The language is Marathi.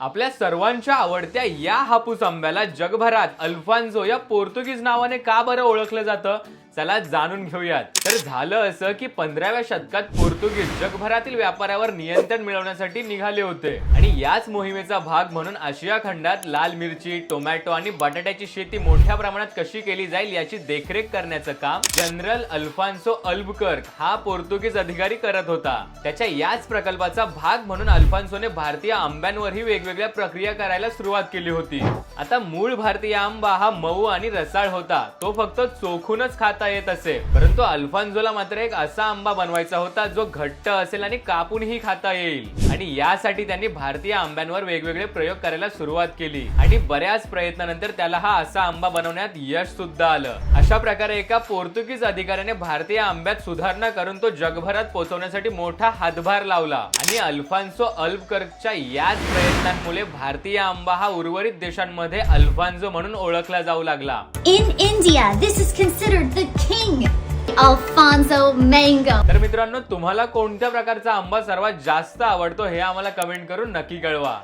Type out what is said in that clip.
आपल्या सर्वांच्या आवडत्या या हापूस आंब्याला जगभरात अल्फान्झो या पोर्तुगीज नावाने का बरं ओळखलं जातं? चला जाणून घेऊयात. तर झालं असं की पंधराव्या शतकात पोर्तुगीज जगभरातील व्यापारावर नियंत्रण मिळवण्यासाठी निघाले होते. याच मोहिमेचा भाग म्हणून आशिया खंडात लाल मिरची टोमॅटो आणि बटाट्याची शेती मोठ्या प्रमाणात कशी केली जाईल याची देखरेख करण्याचं काम जनरल अल्फान्सो अल्बकर्क हा पोर्तुगीज अधिकारी करत होता. त्याच्या याच प्रकल्पाचा भाग म्हणून अल्फान्सोने भारतीय आंब्यांवरही वेगवेगळ्या प्रक्रिया करायला सुरुवात केली होती. आता मूळ भारतीय आंबा हा मऊ आणि रसाळ होता. तो फक्त चोखूनच खाता येत असे. परंतु अल्फान्झोला मात्र एक असा आंबा बनवायचा होता जो घट्ट असेल आणि कापूनही खाता येईल. आणि यासाठी त्यांनी भारतीय आंब्यांवर वेगवेगळे प्रयोग करायला सुरुवात केली. आणि बऱ्याच प्रयत्नानंतर त्याला हा असा आंबा बनवण्यात यश सुद्धा आलं. अशा प्रकारे एका पोर्तुगीज अधिकाऱ्याने भारतीय आंब्यात सुधारणा करून तो जगभरात पोहोचवण्यासाठी मोठा हातभार लावला. आणि अल्फान्सो अल्बकर्कच्या याच प्रयत्नांमुळे भारतीय आंबा हा उर्वरित देशांमध्ये अल्फान्झो म्हणून ओळखला जाऊ लागला. In India this is considered the king Alphonso mango तर मित्रांनो तुम्हाला कोणत्या प्रकारचा आंबा सर्वात जास्त आवडतो हे आम्हाला कमेंट करून नक्की कळवा.